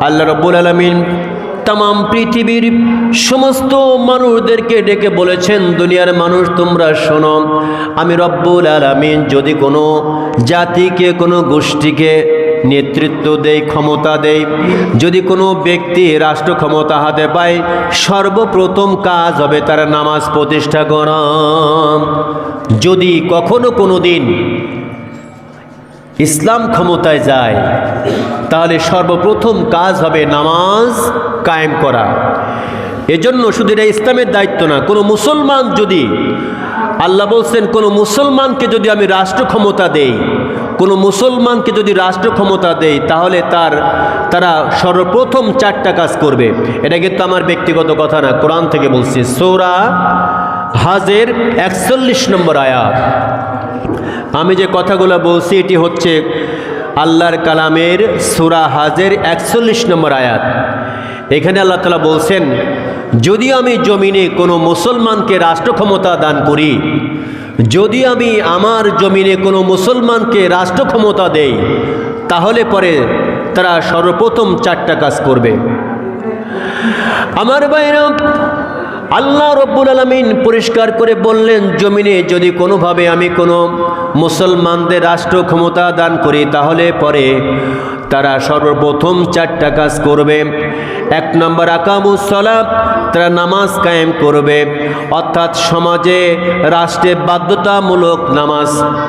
আল্লাহ রব্বুল আলামিন তাম পৃথিবীর সমস্ত মানুষদেরকে ডেকে বলেছেন, দুনিয়ার মানুষ, তোমরা শোনো, আমি রব্বুল আলামিন যদি কোনো জাতিকে, কোনো গোষ্ঠীকে নেতৃত্ব দেই, ক্ষমতা দেই, যদি কোনো ব্যক্তি রাষ্ট্র ক্ষমতা হাতে পায়, সর্বপ্রথম কাজ হবে তার নামাজ প্রতিষ্ঠা করা। যদি কখনো কোনো দিন ইসলাম ক্ষমতায় যায়, তাহলে সর্বপ্রথম কাজ হবে নামাজ কায়েম করা। এজন্য শুধু এটা ইসলামের দায়িত্ব না, কোনো মুসলমান যদি, আল্লাহ বলছেন, কোনো মুসলমানকে যদি আমি রাষ্ট্র ক্ষমতা দেই, কোনো মুসলমানকে যদি রাষ্ট্র ক্ষমতা দেই, তাহলে তার, তারা সর্বপ্রথম চারটা কাজ করবে। এটা কিন্তু আমার ব্যক্তিগত কথা না, কোরআন থেকে বলছি। সৌরা হাজের একচল্লিশ নম্বর আয়াত। আমি যে কথাগুলো বলছি, এটি হচ্ছে আল্লাহর কালামের সুরা হাজের একচল্লিশ নম্বর আয়াত। এখানে আল্লাহ তালা বলছেন, যদি আমি জমিনে কোনো মুসলমানকে রাষ্ট্র ক্ষমতা দান করি, যদি আমি আমার জমিনে কোনো মুসলমানকে রাষ্ট্র ক্ষমতা দেই, তাহলে পরে তারা সর্বপ্রথম চারটা কাজ করবে। আমার বাইরা আল্লাহ রব্বুল আলমিন পরিষ্কার করে বললেন, জমিনে যদি কোনোভাবে আমি কোনো মুসলমানদের রাষ্ট্র ক্ষমতা দান করি, তাহলে পরে তারা সর্বপ্রথম চারটা কাজ করবে। এক নম্বর আকামুসলা তারা নামাজ কায়েম করবে। অর্থাৎ সমাজে, রাষ্ট্রে বাধ্যতামূলক নামাজ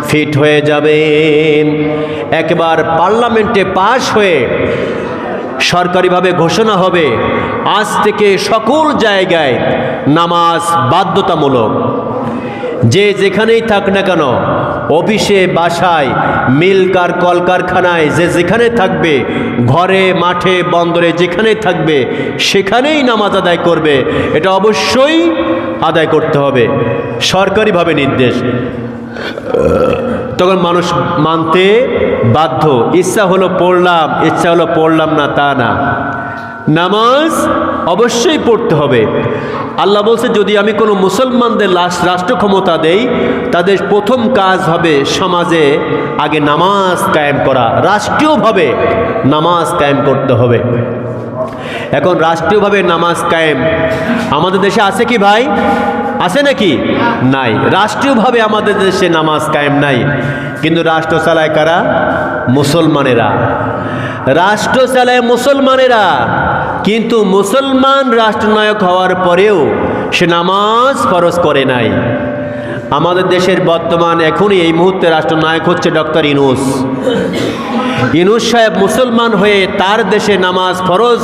ফিট হয়ে যাবে। একবার পার্লামেন্টে পাশ হয়ে সরকারিভাবে ঘোষণা হবে, আজ থেকে সকল জায়গায় নামাজ বাধ্যতামূলক। যে যেখানেই থাক না কেন, অফিসে, বাসায় মিল কার কলকারখানায়, যে যেখানে থাকবে, ঘরে, মাঠে, বন্দরে যেখানে থাকবে, সেখানেই নামাজ আদায় করবে। এটা অবশ্যই আদায় করতে হবে। সরকারিভাবে নির্দেশ। তখন মানুষ মানতে বাধ্য। ইচ্ছা হলো পড়লাম, ইচ্ছা হলো পড়লাম না, তা না। নামাজ অবশ্যই পড়তে হবে। আল্লাহ বলছে, যদি আমি কোনো মুসলমানদের লাশ, রাষ্ট্র ক্ষমতা দেই, তাদের প্রথম কাজ হবে সমাজে আগে নামাজ কায়েম করা। রাষ্ট্রীয়ভাবে নামাজ কায়েম করতে হবে। এখন রাষ্ট্রীয়ভাবে নামাজ কায়েম। আমাদের দেশে আছে কি ভাই? আছে নাকি? নাই। রাষ্ট্রীয়ভাবে আমাদের দেশে নামাজ কায়েম নাই। কিন্তু রাষ্ট্র চালায় কারা? মুসলমানেরা। রাষ্ট্র চালায় মুসলমানেরা। কিন্তু মুসলমান রাষ্ট্রনায়ক হওয়ার পরেও সে নামাজ ফরজ করে নাই। আমাদের দেশের বর্তমান এখনই এই মুহূর্তে রাষ্ট্রনায়ক হচ্ছে ডক্টর ইনুস। ইনুস সাহেব মুসলমান হয়ে তার দেশে নামাজ ফরজ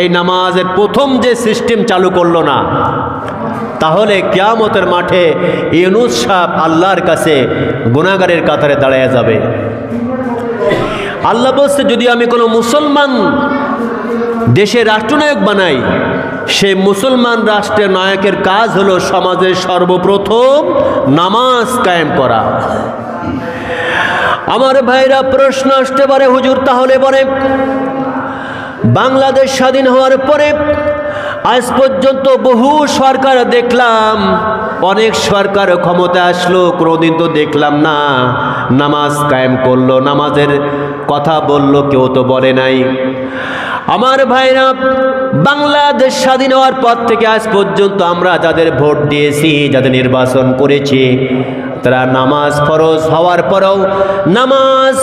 এই নামাজের প্রথম যে সিস্টেম চালু করল না, তাহলে কেয়ামতের মাঠে ইউনুস সাহেব আল্লাহর কাছে গুণাগারের কাতারে দাঁড়ায় যাবে। আল্লাহ বলছে, যদি আমি কোনো মুসলমান দেশে রাষ্ট্রনায়ক বানাই সে মুসলমান রাষ্ট্রের নায়কের কাজ হলো সমাজের সর্বপ্রথম নামাজ কায়েম করা। আমার ভাইরা, প্রশ্ন আসতে পারে, হুজুর, তাহলে বলে বাংলাদেশ স্বাধীন হওয়ার পরে আজ পর্যন্ত বহু সরকার দেখলাম, অনেক সরকার ক্ষমতা আসলো, কোনোদিন তো দেখলাম না। নামাজ কায়েম করল, নামাজের কথা বলল, কেউ তো বলে নাই। আমার ভাইরা, বাংলাদেশ স্বাধীন হওয়ার পর থেকে আজ পর্যন্ত আমরা যাদের ভোট দিয়েছি, যাদের নির্বাচন করেছি তারা নামাজ ফরজ হওয়ার পরেও নামাজ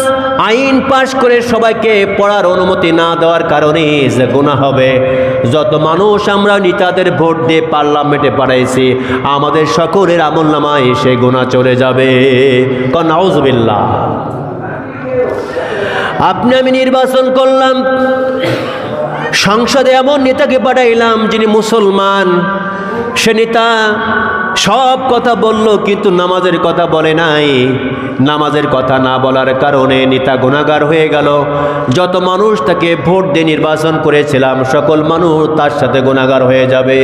আইন পাশ করে সবাইকে পড়ার অনুমতি না দেওয়ার কারণে যে গুণা হবে। যত মানুষ আমরা নেতাদের ভোট দিয়ে পার্লামেন্টে পাঠাইছি, আমাদের সকলের আমল নামায় সে গুণা চলে যাবে। কনাউজবিল্লা আপনি আমি নির্বাচন করলাম, সংসদে এমন নেতাকে পাঠাইলাম যিনি মুসলমান, সে নেতা সব কথা বলল, কিন্তু নামাজের কথা বলে নাই। নামাজের কথা না বলার কারণে নেতা গুণাগার হয়ে গেল। যত মানুষ তাকে ভোট দিয়ে নির্বাচন করেছিলাম, সকল মানুষ তার সাথে গুণাগার হয়ে যাবে।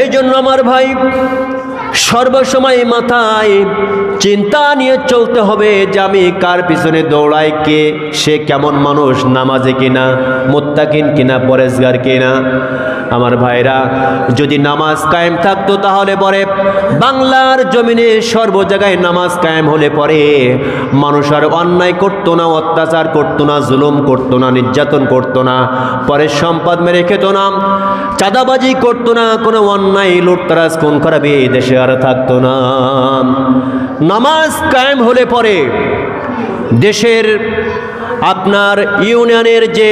এই জন্য আমার ভাই সর্বসময় মাথায় চিন্তা নিয়ে চলতে হবে যে আমি কার পিছনে দৌড়াই, কে, সে কেমন মানুষ, নামাজে কিনা, মোত্তাকিন কিনা, পরেশগার কিনা। আমার ভাইরা, যদি নামাজ কায়েম থাকতো তাহলে পরে বাংলার জমিনে সর্ব জায়গায় নামাজ কায়েম হলে পরে মানুষ আর অন্যায় করতো না, অত্যাচার করতো না, জুলুম করতো না, নির্যাতন করতো না। পরে সম্পদ মেরে খেত না। চাঁদাবাজি করতো না, কোনো অন্যায় লুটতারাজ কোন এই দেশে আর থাকতো না। নামাজ কায়েম হলে পরে দেশের আপনার ইউনিয়নের যে,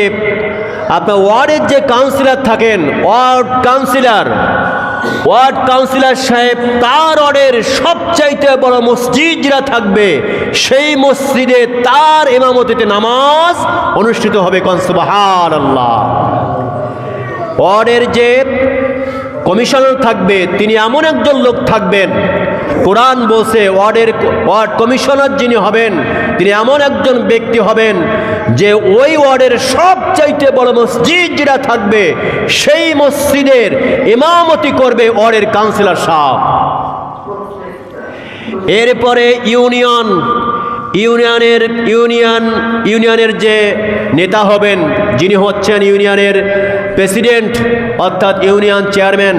আপনার ওয়ার্ডের যে কাউন্সিলর থাকেন, ওয়ার্ড কাউন্সিলর ওয়ার্ড কাউন্সিলর সাহেব, তার ওয়ার্ডের সবচাইতে বড় মসজিদ যেটা থাকবে, সেই মসজিদে তার ইমামতিতে নামাজ অনুষ্ঠিত হবে কনসবাহার আল্লাহ ওয়ার্ডের যে কমিশনার থাকবে, তিনি এমন একজন লোক থাকবেন, কোরআন বলছে ওয়ার্ডের ওয়ার্ড কমিশনার যিনি হবেন, তিনি এমন একজন ব্যক্তি হবেন যে ওই ওয়ার্ডের সবচাইতে বড় মসজিদ যেটা থাকবে, সেই মসজিদের ইমামতি করবে ওয়ার্ডের কাউন্সিলর সাহেব। এরপরে ইউনিয়ন ইউনিয়নের ইউনিয়ন, ইউনিয়নের যে নেতা হবেন, যিনি হচ্ছেন ইউনিয়নের প্রেসিডেন্ট, অর্থাৎ ইউনিয়ন চেয়ারম্যান,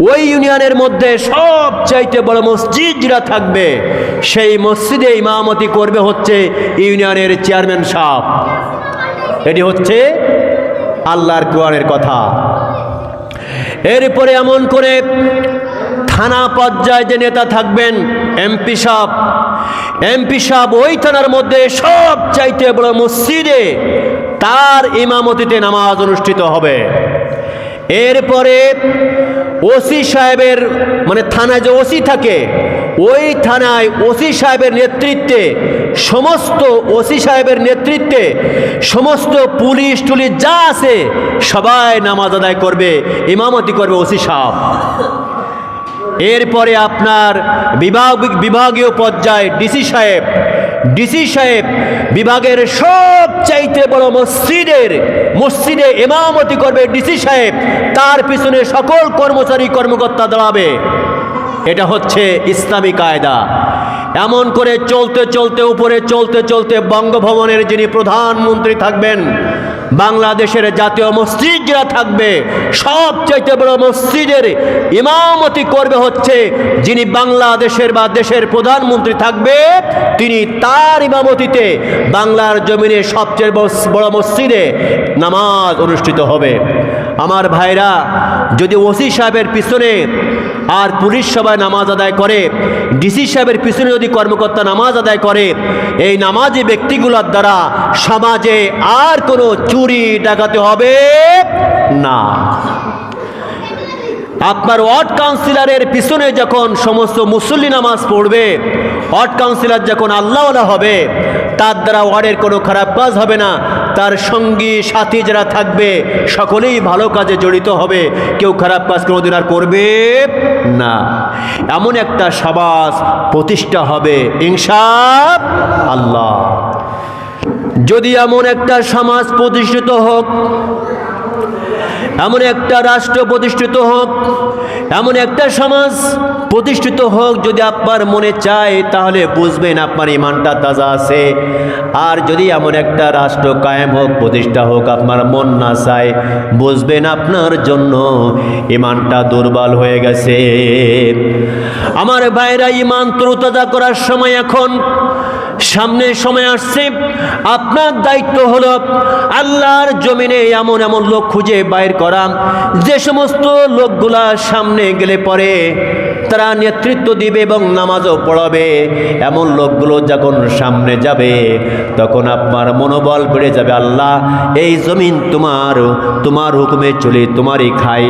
ওই ইউনিয়নের মধ্যে সবচাইতে বড় মসজিদ যেটা থাকবে, সেই মসজিদে ইমামতি করবে হচ্ছে ইউনিয়নের চেয়ারম্যান সাহেব। এটি হচ্ছে আল্লাহর কোরআনের কথা। এরপরে এমন করে থানা পর্যায়ে যে নেতা থাকবেন, এমপি সাহ এমপি সাহ ওই থানার মধ্যে সব চাইতে বড় মসজিদে তার ইমামতিতে নামাজ অনুষ্ঠিত হবে। এরপরে ওসি সাহেবের মানে থানায় যে ওসি থাকে, ওই থানায় ওসি সাহেবের নেতৃত্বে, সমস্ত ওসি সাহেবের নেতৃত্বে সমস্ত পুলিশ টুলিশ যা আছে সবাই নামাজ আদায় করবে, ইমামতি করবে ওসি সাহেব। এরপরে আপনার বিভাগ, বিভাগীয় পর্যায়ে ডিসি সাহেব ডিসি সাহেব বিভাগের সব চাইতে বড় মসজিদের, মসজিদে এমামতি করবে ডিসি সাহেব। তার পিছনে সকল কর্মচারী, কর্মকর্তা দাঁড়াবে। এটা হচ্ছে ইসলামী কায়দা। এমন করে চলতে চলতে, উপরে চলতে চলতে বঙ্গভবনের যিনি প্রধানমন্ত্রী থাকবেন বাংলাদেশের জাতীয় মসজিদ যারা থাকবে, সবচাইতে বড় মসজিদের ইমামতি করবে হচ্ছে যিনি বাংলাদেশের বা দেশের প্রধানমন্ত্রী থাকবে, তিনি তার ইমামতিতে বাংলার জমিনে সবচেয়ে বড় মসজিদে নামাজ অনুষ্ঠিত হবে। আমার ভাইরা, যদি ওসি সাহেবের পিছনে আর পুলিশ সবাই নামাজ আদায় করে, ডিসি সাহেবের পিছনে যদি কর্মকর্তা নামাজ আদায় করে, এই নামাজি ব্যক্তিগুলোর দ্বারা সমাজে আর কোনো চুরি ডাকাতে হবে না। আপনার ওয়ার্ড কাউন্সিলরের পিছনে যখন সমস্ত মুসল্লি নামাজ পড়বে, ওয়ার্ড কাউন্সিলর যখন আল্লাহওয়ালা হবে, তার দ্বারা ওয়ার্ডের কোনো খারাপ কাজ হবে না। তার সঙ্গী, সাথী যারা থাকবে, সকলেই ভালো কাজে জড়িত হবে। কেউ খারাপ কাজ কোনোদিন আর করবে না। এমন একটা সমাজ প্রতিষ্ঠা হবে ইনসাফ আল্লাহ যদি এমন একটা সমাজ প্রতিষ্ঠিত হোক এমন একটা রাষ্ট্র প্রতিষ্ঠিত হোক, এমন একটা সমাজ প্রতিষ্ঠিত হোক, যদি আপনার মনে চায়, তাহলে বুঝবেন আপনার ইমানটা তাজা আছে। আর যদি এমন একটা রাষ্ট্র কায়েম হোক, প্রতিষ্ঠা হোক, আপনার মন না চায়, বুঝবেন আপনার জন্য ইমানটা দুর্বল হয়ে গেছে। আমার ভাইরা, ইমান তরুতাজা করার সময় এখন সামনে সময় আসছে। আপনার দায়িত্ব হল আল্লাহর জমিনে এমন এমন লোক খুঁজে বাইর করা। যে সমস্ত লোকগুলা সামনে গেলে পরে তারা নেতৃত্ব দিবে এবং নামাজও পড়াবে। এমন লোকগুলো যখন সামনে যাবে, তখন আপনার মনোবল বেড়ে যাবে। আল্লাহ, এই জমিন তোমার তোমার হুকুমে চলে, তোমারই খাই।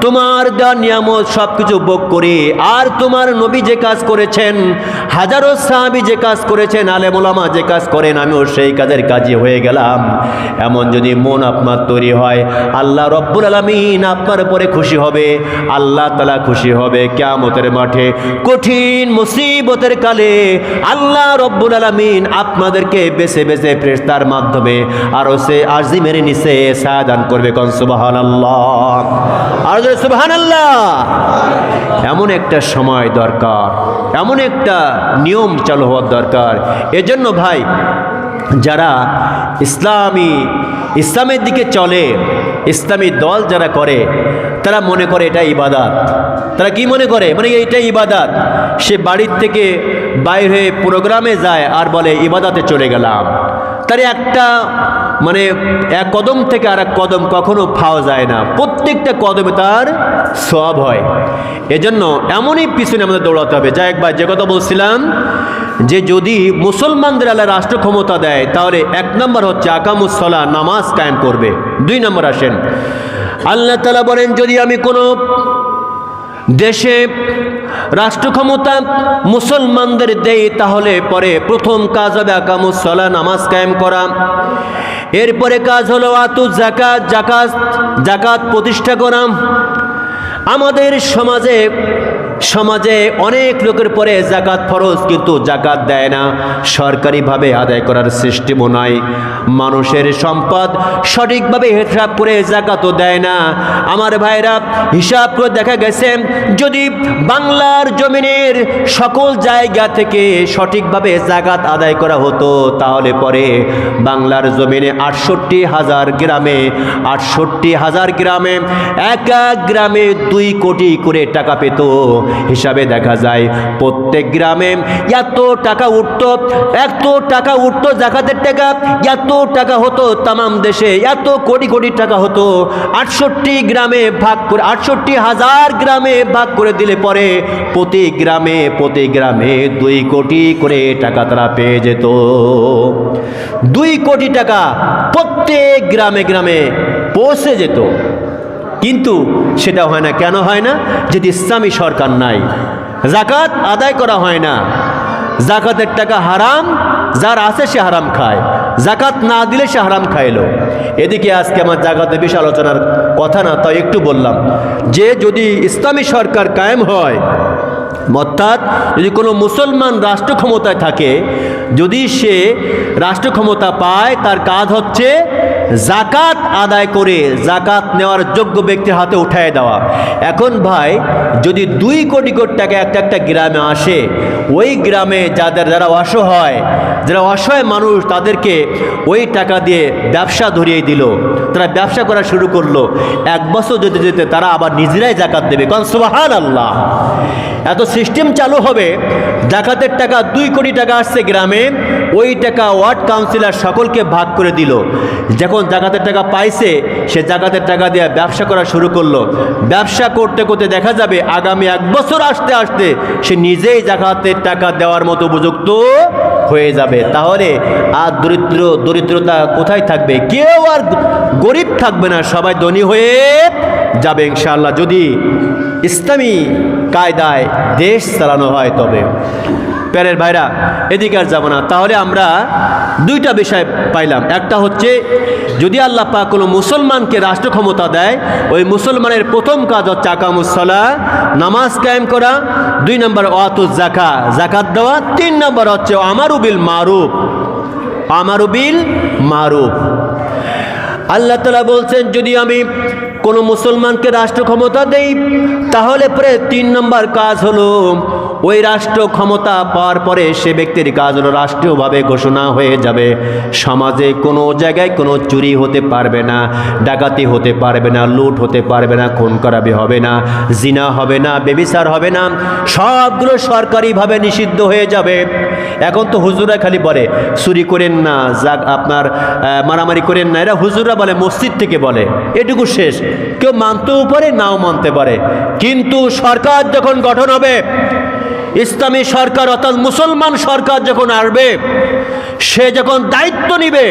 তোমার দেওয়া নিয়ামত সব কিছু ভোগ করি। আর তোমার নবী যে কাজ করেছেন, হাজারো সাহাবি যে কাজ করেছেন আলে মোলামা যে কাজ করেন, আমিও সেই কাজের কাজই হয়ে গেলাম। এমন যদি মন আপনার তৈরি হয়, আল্লাহ রব্বুল আলমিন আপনার উপরে খুশি হবে, আল্লাহ তালা খুশি হবে। কেয়ামতের মাঠে কঠিন মুসিবতের কালে আল্লাহ রব্বুল আলমিন আপনাদেরকে বেছে বেছে ফেরেশতার মাধ্যমে আরও সে আজিমের নিচে সায়াদান করবে। কন সুবাহান আল্লাহ আর সুবাহান আল্লাহ এমন একটা সময় দরকার, এমন একটা নিয়ম চালু হওয়ার দরকার। এজন্য ভাই, যারা ইসলামী, ইসলামের দিকে চলে, ইসলামী দল যারা করে, তারা মনে করে এটা ইবাদাত। তারা কি মনে করে? মানে এটা ইবাদাত। সে বাড়ির থেকে বাইরে হয়ে প্রোগ্রামে যায় আর বলে, ইবাদাতে চলে গেলাম। তার একটা মানে এক কদম থেকে আর এক কদম কখনো পাওয়া যায় না। প্রত্যেকটা কদমে তার সব হয়। এজন্য এমনই পিছনে আমাদের দৌড়াতে হবে। যা একবার যে কথা বলছিলাম যে যদি মুসলমানদের আল্লাহ রাষ্ট্র ক্ষমতা দেয়, তাহলে এক নম্বর হচ্ছে আকামুসলা নামাজ কায়েম করবে। দুই নম্বর আসেন। আল্লাহ তালা বলেন, যদি আমি কোনো দেশে রাষ্ট্রক্ষমতা মুসলমানদের দেই, তাহলে পরে প্রথম কাজ হবে আকামুসলা নামাজ কায়েম করা। এরপরে কাজ হলো আতু জাকাত জাকাত জাকাত প্রতিষ্ঠা করা। আমাদের সমাজে সমাজে অনেক লোকের পরে জাকাত ফরজ, কিন্তু জাকাত দেয় না। সরকারিভাবে আদায় করার সিস্টেমও নাই। মানুষের সম্পদ সঠিকভাবে হিসাব করে জাকাতও দেয় না। আমার ভাইরা, হিসাব করে দেখা গেছে, যদি বাংলার জমিনের সকল জায়গা থেকে সঠিকভাবে জাকাত আদায় করা হতো, তাহলে পরে বাংলার জমিনে আটষট্টি হাজার গ্রামে, আটষট্টি হাজার গ্রামে, এক এক গ্রামে দুই কোটি করে টাকা পেত। হিসাবে দেখা যায়। প্রত্যেক গ্রামে এত টাকা উঠত, এত টাকা উঠত জাকাতের টাকা, এত টাকা হতো তামাম দেশে, এত কোটি কোটি টাকা হতো। আটষট্টি গ্রামে ভাগ করে, আটষট্টি হাজার গ্রামে ভাগ করে দিলে পরে প্রতি গ্রামে প্রতি গ্রামে দুই কোটি করে টাকা তারা পেয়ে যেত। দুই কোটি টাকা প্রত্যেক গ্রামে গ্রামে পৌঁছে যেত। কিন্তু সেটা হয় না। কেন হয় না? যদি ইসলামী সরকার নাই। জাকাত আদায় করা হয় না। জাকাতের টাকা হারাম, যার আছে সে হারাম খায়। জাকাত না দিলে সে হারাম খাইলো এদিকে আজকে আমার জাকাতে বেশি আলোচনার কথা না, তাই একটু বললাম। যে যদি ইসলামী সরকার কায়েম হয় অর্থাৎ যদি কোনো মুসলমান রাষ্ট্র ক্ষমতায় থাকে, যদি সে রাষ্ট্র ক্ষমতা পায়, তার কাজ হচ্ছে জাকাত আদায় করে জাকাত নেওয়ার যোগ্য ব্যক্তির হাতে উঠায় দেওয়া। এখন ভাই, যদি দুই কোটি কোটি টাকা একটা একটা গ্রামে আসে, ওই গ্রামে যাদের যারা অসহায় যারা অসহায় মানুষ, তাদেরকে ওই টাকা দিয়ে ব্যবসা ধরিয়ে দিল। তারা ব্যবসা করা শুরু করল। এক বছর যেতে যেতে তারা আবার নিজেরাই জাকাত দেবে। কারণ সুবাহান আল্লাহ এত সিস্টেম চালু হবে। জাকাতের টাকা দুই কোটি টাকা আসছে গ্রামে। ওই টাকা ওয়ার্ড কাউন্সিলর সকলকে ভাগ করে দিল। যখন জাকাতের টাকা পাইছে, সে জাকাতের টাকা দিয়ে ব্যবসা করা শুরু করল। ব্যবসা করতে করতে দেখা যাবে আগামী এক বছর আসতে আসতে সে নিজেই জাকাতের টাকা দেওয়ার মতো উপযুক্ত হয়ে যাবে। তাহলে আর দরিদ্র, দরিদ্রতা কোথায় থাকবে? কেউ আর গরিব থাকবে না। সবাই ধনী হয়ে যাবে ইনশাআল্লাহ। যদি ইসলামী কায়দায় দেশ চালানো হয় তবে। প্যারের ভাইরা, এদিকে আর যাব না। তাহলে আমরা দুইটা বিষয় পাইলাম। একটা হচ্ছে, যদি আল্লাহ পাক কোনো মুসলমানকে রাষ্ট্র ক্ষমতা দেয়, ওই মুসলমানের প্রথম কাজ হচ্ছে আকামুসলা নামাজ কায়েম করা। দুই নম্বর ওয়াতুজ জাকা জাকাত দেওয়া। তিন নম্বর হচ্ছে আমারুবিল মারুফ। আমারুবিল মারুফ। আল্লাহ তালা বলছেন, যদি আমি কোনো মুসলমানকে রাষ্ট্র ক্ষমতা দেই তাহলে পরে তিন নম্বর কাজ হলো ওই রাষ্ট্র ক্ষমতা পাওয়ার পরে সে ব্যক্তির কাজ হলো রাষ্ট্রীয়ভাবে ঘোষণা হয়ে যাবে। সমাজে কোনো জায়গায় কোনো চুরি হতে পারবে না, ডাকাতি হতে পারবে না, লুট হতে পারবে না, খুন করাবে হবে না, জিনা হবে না, বেবিচার হবে না, সবগুলো সরকারিভাবে নিষিদ্ধ হয়ে যাবে। এখন তো হুজুরা খালি বলে, চুরি করেন না, যাক আপনার মারামারি করেন না। এরা হুজুরা বলে, মসজিদ থেকে বলে। এটুকু শেষ। কেউ মানতেও পারে, নাও মানতে পারে। কিন্তু সরকার যখন গঠন হবে ইসলামী সরকার অর্থাৎ মুসলমান সরকার যখন আসবে, সে যখন দায়িত্ব নিবে,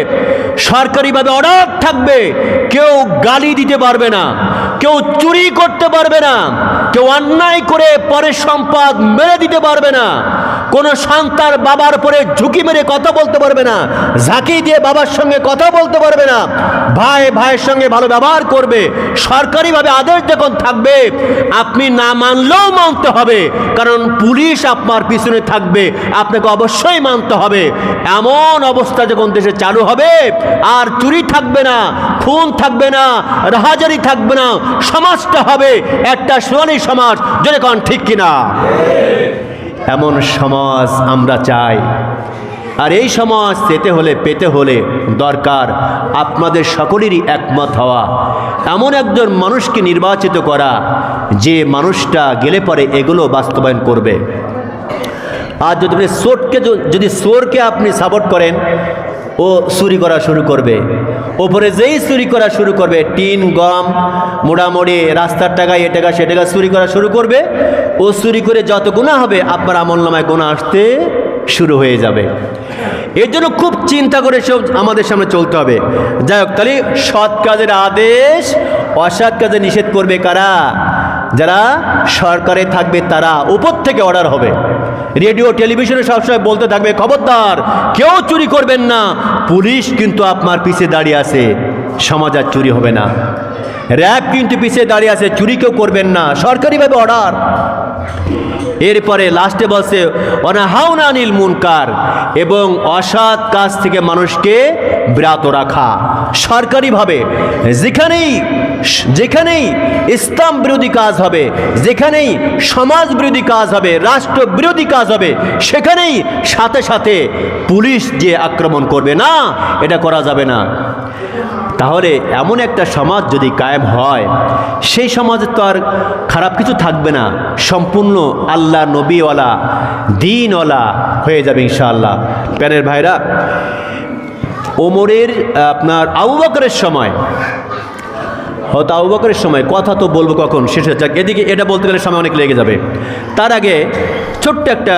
সরকারিভাবে অর্ডার থাকবে, কেউ গালি দিতে পারবে না, কেউ চুরি করতে পারবে না, কেউ অন্যায় করে পরের সম্পদ মেরে দিতে পারবে না কোনো সন্তান বাবার পরে ঝুঁকি মেরে কথা বলতে পারবে না, ঝাঁকি দিয়ে বাবার সঙ্গে কথা বলতে পারবে না, ভাই ভাইয়ের সঙ্গে ভালো ব্যবহার করবে, সরকারিভাবে আদেশ যখন থাকবে, আপনি না মানলেও মানতে হবে, কারণ পুলিশ আপনার পিছনে থাকবে, আপনাকে অবশ্যই মানতে হবে। এমন অবস্থা যখন দেশে চালু হবে, আর চুরি থাকবে না, খুন থাকবে না, রাহাজারি থাকবে না, সমাজটা হবে একটা সোনালী সমাজ যদি কন ঠিক কিনা? এমন সমাজ আমরা চাই। আর এই সমাজ পেতে হলে পেতে হলে দরকার আপনাদের সকলেরই একমত হওয়া। এমন একজন মানুষকে নির্বাচিত করা, যে মানুষটা গেলে পরে এগুলো বাস্তবায়ন করবে। আর যদি আপনি সোটকে যদি সোরকে আপনি সাপোর্ট করেন, ও চুরি করা শুরু করবে। ওপরে যেই চুরি করা শুরু করবে, টিন, গম, মোড়ামুড়ি, রাস্তার টাকা, এ টাকা, সে টাকা চুরি করা শুরু করবে, ও চুরি করে যত গুণা হবে, আপনার আমল নামায় গুণা আসতে শুরু হয়ে যাবে। এর জন্য খুব চিন্তা করে সব আমাদের সামনে চলতে হবে। যাই হোক, তাহলে সৎ কাজের আদেশ, অসৎ কাজে নিষেধ করবে কারা? যারা সরকারে থাকবে, তারা উপর থেকে অর্ডার হবে। রেডিও, টেলিভিশনে সবসময় বলতে থাকবে, খবরদার, কেউ চুরি করবেন না। পুলিশ কিন্তু আপনার পিছে দাঁড়িয়ে আছে। সমাজ আর চুরি হবে না। র্যাব কিন্তু পিছে দাঁড়িয়ে আছে, চুরি কেউ করবেন না। সরকারিভাবে অর্ডার এরপরে লাস্টে বলছে অনাহাউনানিল মুনকার এবং অসৎ কাজ থেকে মানুষকে বিরত রাখা। সরকারিভাবে যেখানেই যেখানেই ইসলাম বিরোধী কাজ হবে, যেখানেই সমাজ বিরোধী কাজ হবে, রাষ্ট্র বিরোধী কাজ হবে, সেখানেই সাথে সাথে পুলিশ যে আক্রমণ করবে, না, এটা করা যাবে না। তাহলে এমন একটা সমাজ যদি কায়েম হয়, সেই সমাজে তো আর খারাপ কিছু থাকবে না। সম্পূর্ণ আল্লাহ নবীওয়ালা, দিনওয়ালা হয়ে যাবে ইনশাআল্লাহ। প্যানের ভাইরা, ওমরের আপনার আবু বকরের সময়, হয়তো আবু বকরের সময়, কথা তো বলব কখন, শেষ হয়ে যাক। এদিকে এটা বলতে গেলে সময় অনেক লেগে যাবে। তার আগে ছোট্ট একটা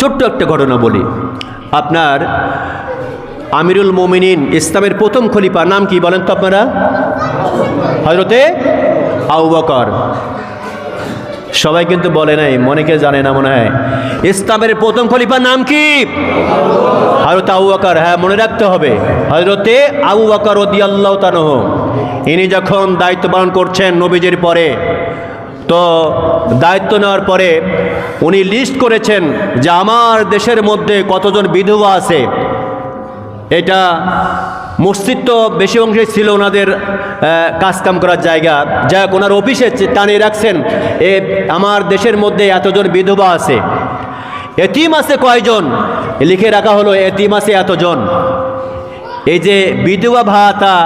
ছোট্ট একটা ঘটনা বলি। আপনার আমিরুল মোমিনিন ইসলামের প্রথম খলিফা, নাম কি বলেন তো আপনারা? হজরতে আউ বকর। সবাই কিন্তু বলে নাই মনেকে জানে না মনে হয়। ইসলামের প্রথম খলিফার নাম কি? হজরত আবু বকর হ্যাঁ মনে রাখতে হবে। হজরতে আবু বকর অদি আল্লাহ তানহ ইনি যখন দায়িত্ব পালন করছেন নবীজির পরে, তো দায়িত্ব নেওয়ার পরে উনি লিস্ট করেছেন যে আমার দেশের মধ্যে কতজন বিধবা আছে। এটা মসজিদ তো বেশি অংশে ছিল ওনাদের কাজকাম করার জায়গা। যা ওনার অফিসে টানিয়ে রাখছেন, এ আমার দেশের মধ্যে এতজন বিধবা আছে। এতিম আছে কয়জন? লিখে রাখা হলো, এতিম আছে এতজন। এই যে বিধবা ভাতা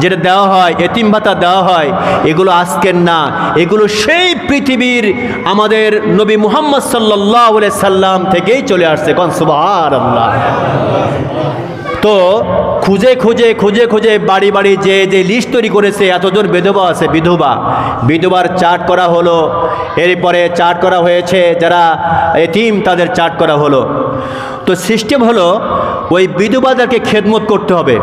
যেটা দেওয়া হয়, এতিম ভাতা দেওয়া হয়, এগুলো আজকের না। এগুলো সেই পৃথিবীর আমাদের নবী মুহাম্মদ সাল্লাহ সাল্লাম থেকেই চলে আসছে। কন সুবাহ আল্লাহ তো খুঁজে খুঁজে খুঁজে খুঁজে বাড়ি বাড়ি যে যে লিস্ট তৈরি করেছে, এতজন বিধবা আছে, বিধবা। বিধবার চার্ট করা হলো। এরপরে চার্ট করা হয়েছে যারা এতিম, তাদের চার্ট করা হলো। তো সিস্টেম হলো, ওই বিধবাদেরকে খেদমত করতে হবে।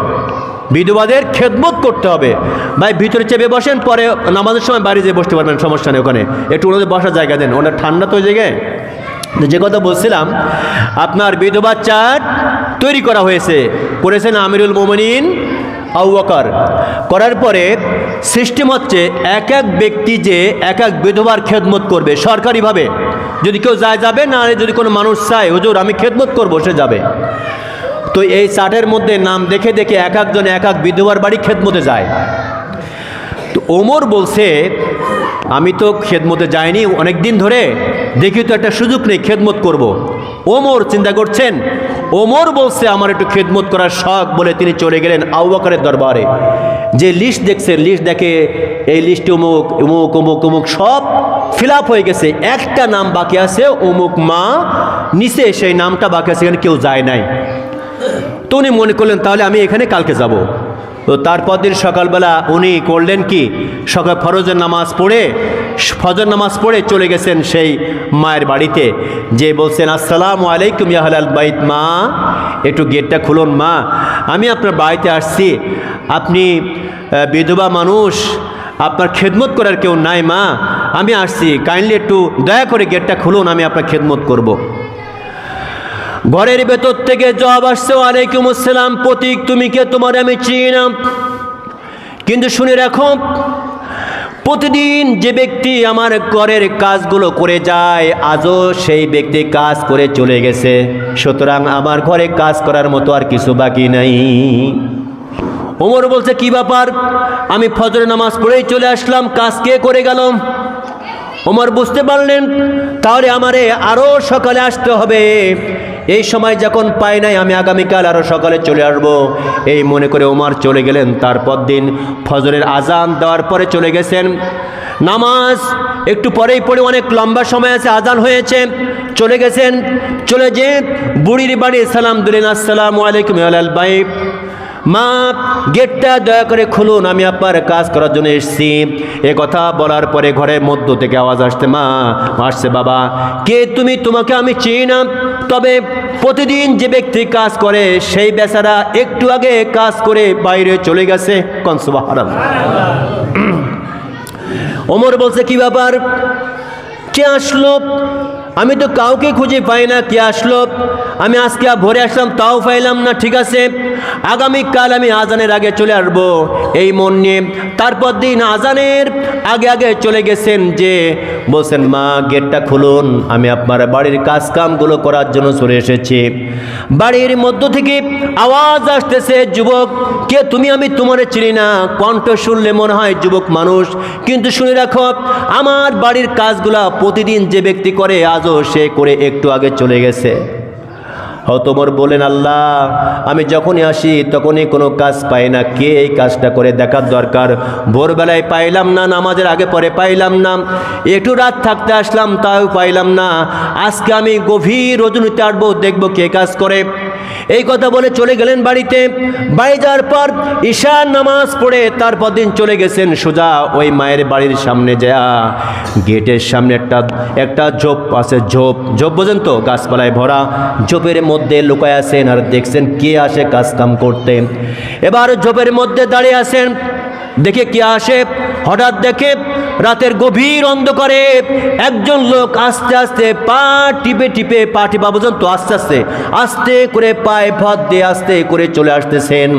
বিধবাদের খেদমত করতে হবে। ভাই, ভিতরে চেপে বসেন, পরে নামাজের সময় বাড়ি যেয়ে বসতে পারবেন, সমস্যা নেই ওখানে। একটু ওনাদের বসার জায়গা দেন। ওনার ঠান্ডা তো ওই জায়গায়। যে কথা বলছিলাম, আপনার বিধবা চার্ট তৈরি করা হয়েছে। করেছেন আমিরুল মোমিনিন আউয়াকার করার পরে সিস্টেম হচ্ছে এক এক ব্যক্তি যে এক এক বিধবার খেদমত করবে সরকারিভাবে। যদি কেউ যায় যাবে, না যদি কোনো মানুষ চায়, হুজুর, আমি খেদমত করব সে যাবে। তো এই চার্টের মধ্যে নাম দেখে দেখে এক একজন এক এক বিধবার বাড়ি খেদমতে যায়। তো ওমর বলছে, আমি তো খেদমতে যাইনি, অনেক দিন ধরে দেখি তো একটা সুযোগ নেই, খেদমত করব। ওমর চিন্তা করছেন, ওমর বলছে, আমার একটু খেদমত করার শখ বলে তিনি চলে গেলেন আউবাকারের দরবারে। যে লিস্ট দেখছে লিস্ট দেখে এই লিস্ট অমুক অমুক অমুক অমুক সব ফিল হয়ে গেছে। একটা নাম বাকি আছে, অমুক মা, নিচে সেই নামটা বাকি আছে কেউ যায় নাই। তো উনি মনে করলেন, তাহলে আমি এখানে কালকে যাব। তো তারপর দিন সকালবেলা উনি করলেন কি? সকাল ফরজের নামাজ পড়ে, ফজর নামাজ পড়ে চলে গেছেন সেই মায়ের বাড়িতে। যে বলছেন, আসসালামু আলাইকুম ইয়াহাল বাইত মা, একটু গেটটা খুলুন মা। আমি আপনার বাড়িতে আসছি। আপনি বিধবা মানুষ, আপনার খেদমত করার কেউ নাই মা। আমি আসছি। কাইন্ডলি একটু দয়া করে গেটটা খুলুন, আমি আপনার খেদমত করব। ঘরের ভেতর থেকে জবাব আসছে, ওয়ালাইকুম আসসালাম, প্রতীক, তুমি কে? তোমার আমি চিনি না। কিন্তু শুনে রাখো, প্রতিদিন যে ব্যক্তি আমার ঘরের কাজগুলো করে যায়, আজও সেই ব্যক্তি কাজ করে চলে গেছে। সুতরাং আমার ঘরে কাজ করার মতো আর কিছু বাকি নাই। ওমর বলছে, কি ব্যাপার? আমি ফজর নামাজ পড়েই চলে আসলাম, কাজ কে করে গেল? ওমর বুঝতে পারলেন, তাহলে আমারে আরও সকালে আসতে হবে। এই সময় যখন পাই নাই, আমি আগামীকাল আরও সকালে চলে আসব। এই মনে করে ওমার চলে গেলেন। তারপর দিন ফজরের আজান দেওয়ার পরে চলে গেছেন। নামাজ একটু পরেই পড়ে অনেক লম্বা সময় আছে, আজান হয়েছে। চলে গেছেন। চলে যে বুড়ির বাড়ি, সালাম দুলিন, আসসালামু আলাইকুম আল্লাহ মা গেটটা দয়া করে খুলুন, আমি আপনার কাজ করার জন্য এসেছি। এ কথা বলার পরে ঘরের মধ্য থেকে আওয়াজ আসতে মা, আসছে বাবা। কে তুমি? তোমাকে আমি চিনি না। তবে প্রতিদিন যে ব্যক্তি কাজ করে, সেই বেচারা একটু আগে কাজ করে বাইরে চলে গেছে। কনসুবাহ ওমর বলছে, কি ব্যাপার? কে আসলো? আমি তো কাউকে খুঁজে পাই না, কে আসলো? আমি আজকে ভোরে আসলাম, তাও পাইলাম না, ঠিক আছে? আগামীকাল আমি আজানের আগে চলে আসব, এই মন নিয়ে। তারপর দিন আজানের আগে আগে চলে গেছেন যে, বলছেন, মা, গেটটা খুলুন, আমি আপনার বাড়ির কাজ কামগুলো করার জন্য চলে এসেছি। বাড়ির মধ্য থেকে আওয়াজ আসতেছে, যুবক, কে তুমি? আমি তোমার চিনি না। কণ্ঠ শুনলে মনে হয় যুবক মানুষ, কিন্তু শুনে রাখো, আমার বাড়ির কাজগুলা প্রতিদিন যে ব্যক্তি করে আজও সে করে একটু আগে চলে গেছে। হতমর বলেন আল্লাহ, আমি যখনই আসি তখনই কোনো কাজ পাই না। কে এই কাজটা করে? দেখার দরকার। ভোরবেলায় পাইলাম না, নামাজের আগে পরে পাইলাম না। একটু রাত থাকতে আসলাম, তাও পাইলাম না। আজকে আমি গভীর রজনীতে আসব, দেখব কে কাজ করে। এই কথা বলে চলে গেলেন বাড়িতে। বাড়ি যাওয়ার পর ঈশান নামাজ পড়ে তারপর দিন চলে গেছেন সোজা ওই মায়ের বাড়ির সামনে যা গেটের সামনে একটা একটা ঝোপ আছে, ঝোপ। ঝোপ বোঝেন তো? গাছপালায় ভরা। ঝোপের মধ্যে লুকায় আছেন আর দেখছেন কে আসে কাজ কাম করতে। এবার ঝোপের মধ্যে দাঁড়িয়ে আছেন। দেখে কে আসে? হঠাৎ দেখে রাতের গভীর অন্ধকারে একজন লোক আস্তে আস্তে পা টিপে টিপে পা টিপা পর্যন্ত আস্তে আস্তে আস্তে করে পায়ে ফাঁদ দিয়ে আস্তে করে চলে আসতেছেন।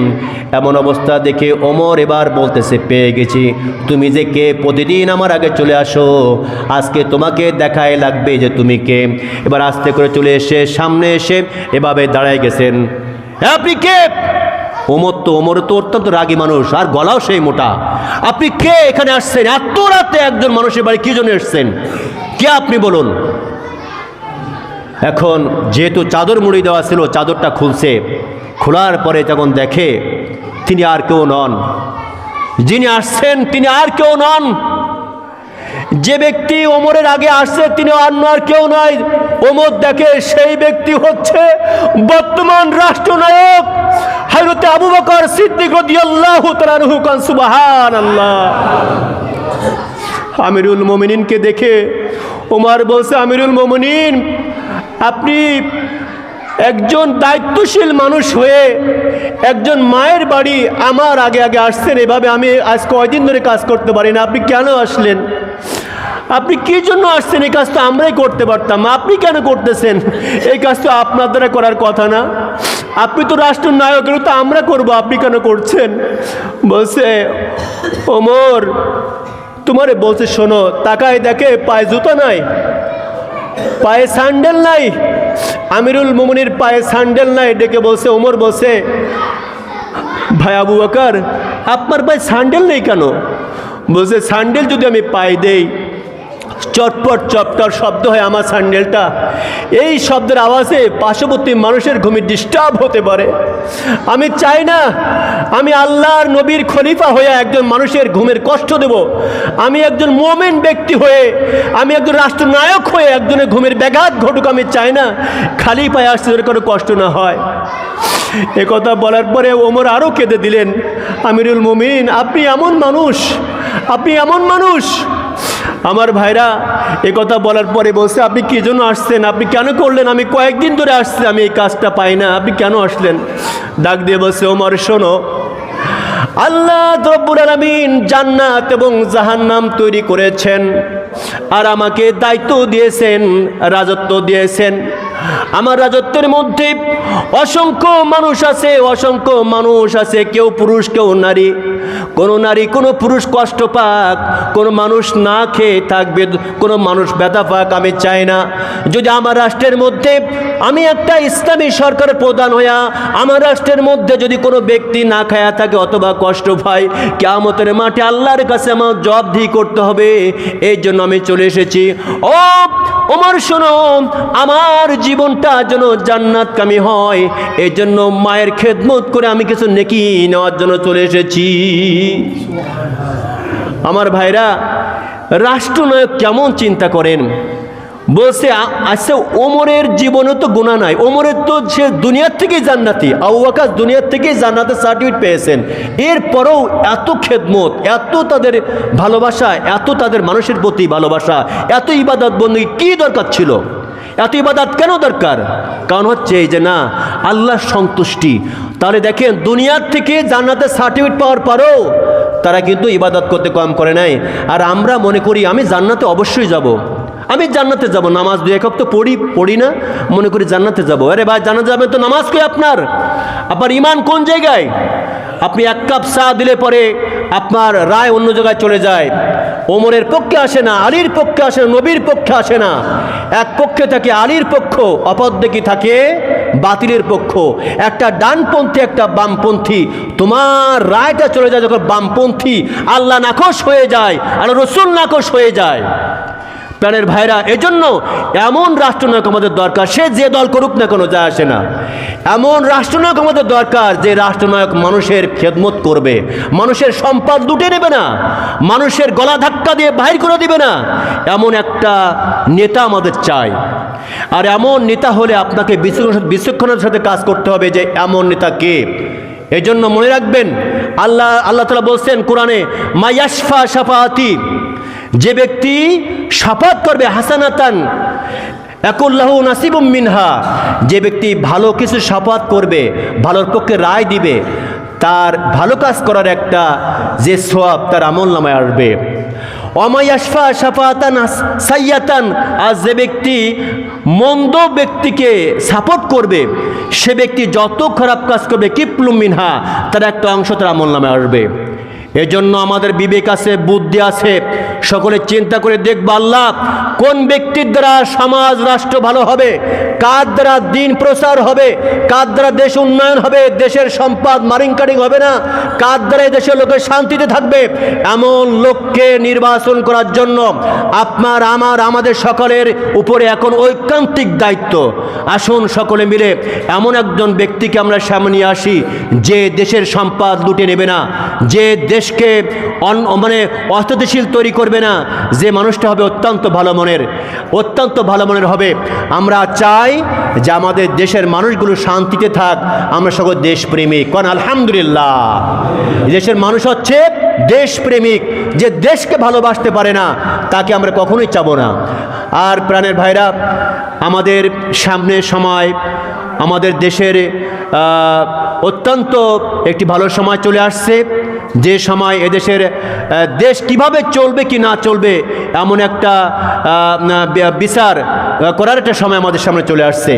এমন অবস্থা দেখে ওমর এবার বলতেছে পেয়ে গেছি। তুমি যে কে? প্রতিদিন আমার আগে চলে আসো। আজকে তোমাকে দেখায় লাগবে যে তুমি কে। এবার আস্তে করে চলে এসে সামনে এসে এভাবে দাঁড়ায় গেছেন। "হ্যাঁ, আপনি কে? ওমর তো ওমর তো অত্যন্ত রাগী মানুষ, আর গলাও সেই মোটা। আপনি কে এখানে আসছেন? এত রাতে একজন মানুষের বাড়ি কি জন্য এসছেন? কে আপনি বলুন? এখন যেহেতু চাদর মুড়ি দেওয়া ছিল, চাদরটা খুলছে। খোলার পরে যখন দেখে, তিনি আর কেউ নন। যিনি আসছেন, তিনি আর কেউ নন। যে ব্যক্তি ওমরের আগে আসছে, তিনি অন্য আর কেউ নয়। ওমর দেখে সেই ব্যক্তি হচ্ছে বর্তমান রাষ্ট্রনায়ক হযরতে আবু বকর সিদ্দিক রাদিয়াল্লাহু তাআলা আনহু কান, সুবহানাল্লাহ। আমিরুল মোমিনিনকে দেখে ওমর বলছে, আমিরুল মোমিনিন, আপনি একজন দায়িত্বশীল মানুষ হয়ে একজন মায়ের বাড়ি আমার আগে আগে আসছেন, এভাবে আমি আজ কয়দিন ধরে কাজ করতে পারি না। আপনি কেন আসলেন? আপনি কি জন্য আসছেন? এই কাজ তো আমরাই করতে পারতাম। আপনি কেন করতেছেন? এই কাজটা আপনার দ্বারা করার কথা না। আপনি তো রাষ্ট্র নায়ক তো আমরা করব। আপনি কেন করছেন? বলছে, ওমর, তোমারে বলছে, শোনো, তাকায় দেখে পায়ে জুতো নাই, পায়ে স্যান্ডেল নাই আমিরুল মোমনির পায়ে স্যান্ডেল নাই, ডেকে বলছে, ওমর বসে ভাই আবু আকার আপনার পায়ে স্যান্ডেল নেই কেন? বলছে, স্যান্ডেল যদি আমি পায়ে দেই চটপট চপটর শব্দ হয় আমার স্যান্ডেলটা। এই শব্দের আওয়াজে পার্শ্ববর্তী মানুষের ঘুমে ডিস্টার্ব হতে পারে। আমি চাই না, আমি আল্লাহর নবীর খলিফা হয়ে একজন মানুষের ঘুমের কষ্ট দেব। আমি একজন মোমেন ব্যক্তি হয়ে, আমি একজন রাষ্ট্রনায়ক হয়ে একজনের ঘুমের ব্যাঘাত ঘটুক, আমি চাই না খালি পায়ে আসতে কোনো কষ্ট না হয়। কথা বলার পরে ওমর আরও কেঁদে দিলেন, আমিরুল মুমিন, আপনি এমন মানুষ, আপনি এমন মানুষ আমার ভাইরা, এ কথা বলার পরে বলছে, আপনি কি জন্য আসছেন? আপনি কেন করলেন? আমি কয়েকদিন ধরে আসছি, আমি এই কাজটা পাই না। আপনি কেন আসলেন? ডাক দিয়ে বলছে, ওমর, শোনো। আল্লাহ রব্বুল আলামিন জান্নাত এবং জাহান্নাম তৈরি করেছেন আর আমাকে দায়িত্ব দিয়েছেন, রাজত্ব দিয়েছেন। আমার রাজত্বের মধ্যে অসংখ্য মানুষ আছে, অসংখ্য মানুষ আছে, কেউ পুরুষ, কেউ নারী। কোনো নারী, কোনো পুরুষ কষ্ট পাক, কোনো মানুষ না খেয়ে থাকবে, কোনো মানুষ ব্যথা পাক, আমি চাই না। যদি আমার রাষ্ট্রের মধ্যে আমি একটা ইসলামী সরকারের প্রধান হইয়া, আমার রাষ্ট্রের মধ্যে যদি কোনো ব্যক্তি না খায়া থাকে, অথবা কষ্ট পায় কেমতের মাঠে আল্লাহর কাছে আমার জবাবদিহি করতে হবে, এই জন্য আমি চলে এসেছি। ও ওমর, শোনো, আমার জীবনটা যেন জান্নাতকামী হয়, এই জন্য মায়ের খেদমত করে আমি কিছু নেকি নেওয়ার জন্য চলে এসেছি। আমার ভাইরা, রাষ্ট্রনায়ক কেমন চিন্তা করেন? বলছে আচ্ছা ওমরের জীবনে তো গুণা নাই। ওমরের তো সে দুনিয়ার থেকেই জান্নাতি। আউয়াকাস দুনিয়ার থেকেই জান্নাতের সার্টিফিকেট পেয়েছেন। এরপরেও এত খেদমত, এত তাদের ভালোবাসা, এত তাদের মানুষের প্রতি ভালোবাসা, এত ইবাদত বন্দী কি দরকার ছিল? এত ইবাদত কেন দরকার? কারণ হচ্ছে এই যে না আল্লাহর সন্তুষ্টি। তাহলে দেখেন, দুনিয়ার থেকে জান্নাতের সার্টিফিকেট পাওয়ার পরও তারা কিন্তু ইবাদত করতে কম করে নাই। আর আমরা মনে করি, আমি জান্নাতে অবশ্যই যাব। আমি জান্নাতে যাব, নামাজ দু একক তো পড়ি পড়ি না, মনে করি জান্নাতে যাব। আরে ভাই, জান্নাতে যাবেন তো নামাজ কই আপনার? আপনার ইমান কোন জায়গায়? আপনি এক কাপ চা দিলে পরে আপনার রায় অন্য জায়গায় চলে যায়। ওমরের পক্ষে আসে না, আলীর পক্ষে আসে না, নবীর পক্ষে আসে না। এক পক্ষে থাকে আলীর পক্ষ, অপর দিকে থাকে বাতিলের পক্ষ। একটা ডানপন্থী, একটা বামপন্থী। তোমার রায়টা চলে যায় যখন বামপন্থী আল্লাহ নাকশ হয়ে যায় আর রসুল নাকশ হয়ে যায়। প্রাণের ভাইরা, এজন্য এমন রাষ্ট্রনায়ক আমাদের দরকার। সে যে দল করুক না কোনো, যায় আসে না। এমন রাষ্ট্রনায়ক আমাদের দরকার যে রাষ্ট্রনায়ক মানুষের খেদমত করবে। মানুষের সম্পদ লুটে নেবে না। মানুষের গলা ধাক্কা দিয়ে বাহির করে দিবে না। এমন একটা নেতা আমাদের চাই। আর এমন নেতা হলে আপনাকে বিচক্ষণ- বিচক্ষণের সাথে কাজ করতে হবে যে এমন নেতা কে। এজন্য মনে রাখবেন, আল্লাহ আল্লাহ তালা বলছেন কোরআনে মায়াসফা সাফাতি যে ব্যক্তি সাফাত করবে হাসানাতান, একুল্লাহ নাসিবুম মিনহা, যে ব্যক্তি ভালো কিছু সাফাত করবে, ভালোর পক্ষে রায় দিবে, তার ভালো কাজ করার একটা যে সোয়াব তার আমল নামায় আসবে। অমায়াসফা সাফাতান সাইয়াতান, আর যে ব্যক্তি মন্দ ব্যক্তিকে সাপোর্ট করবে, সে ব্যক্তি যত খারাপ কাজ করবে, কিপলুম মিনহা, তার একটা অংশ তার আমল নামে আসবে। এজন্য আমাদের বিবেক আছে, বুদ্ধি আছে। সকলে চিন্তা করে দেখব আল্লাহ, কোন ব্যক্তির দ্বারা সমাজ, রাষ্ট্র ভালো হবে, কার দ্বারা দিন প্রচার হবে, কার দ্বারা দেশ উন্নয়ন হবে, দেশের সম্পদ মারিং কাটিং হবে না, কার দ্বারা দেশের লোকের শান্তিতে থাকবে, এমন লোককে নির্বাচন করার জন্য আপনার, আমার, আমাদের সকলের উপরে এখন ঐকান্তিক দায়িত্ব। আসুন সকলে মিলে এমন একজন ব্যক্তিকে আমরা সামনে আসি, যে দেশের সম্পদ লুটে নেবে না, যে দেশকে অন- মানে অস্থিতিশীল তৈরি করবে না। যে মানুষটা হবে অত্যন্ত ভালো মনের, অত্যন্ত ভালো মনের হবে। আমরা চাই যে আমাদের দেশের মানুষগুলো শান্তিতে থাক। আমরা সকল দেশপ্রেমিক। কারণ আলহামদুলিল্লাহ, দেশের মানুষ হচ্ছে দেশপ্রেমিক। যে দেশকে ভালোবাসতে পারে না, তাকে আমরা কখনোই চাবো না। আর প্রাণের ভাইরা, আমাদের সামনের সময়, আমাদের দেশের অত্যন্ত একটি ভালো সময় চলে আসছে। যে সময় এদেশের দেশ কীভাবে চলবে কি না চলবে, এমন একটা বিচার করার একটা সময় আমাদের সামনে চলে আসছে।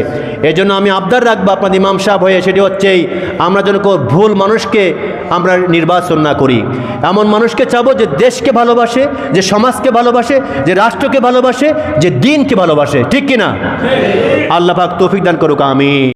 এই জন্য আমি আবদার রাখব আপনার ইমাম সাহেব হয়ে, সেটি হচ্ছেই আমরা যেন ভুল মানুষকে আমরা নির্বাচন না করি। এমন মানুষকে চাবো যে দেশকে ভালোবাসে, যে সমাজকে ভালোবাসে, যে রাষ্ট্রকে ভালোবাসে, যে দিনকে ভালোবাসে। ঠিক কিনা? আল্লাহ তৌফিক দান করুক আমি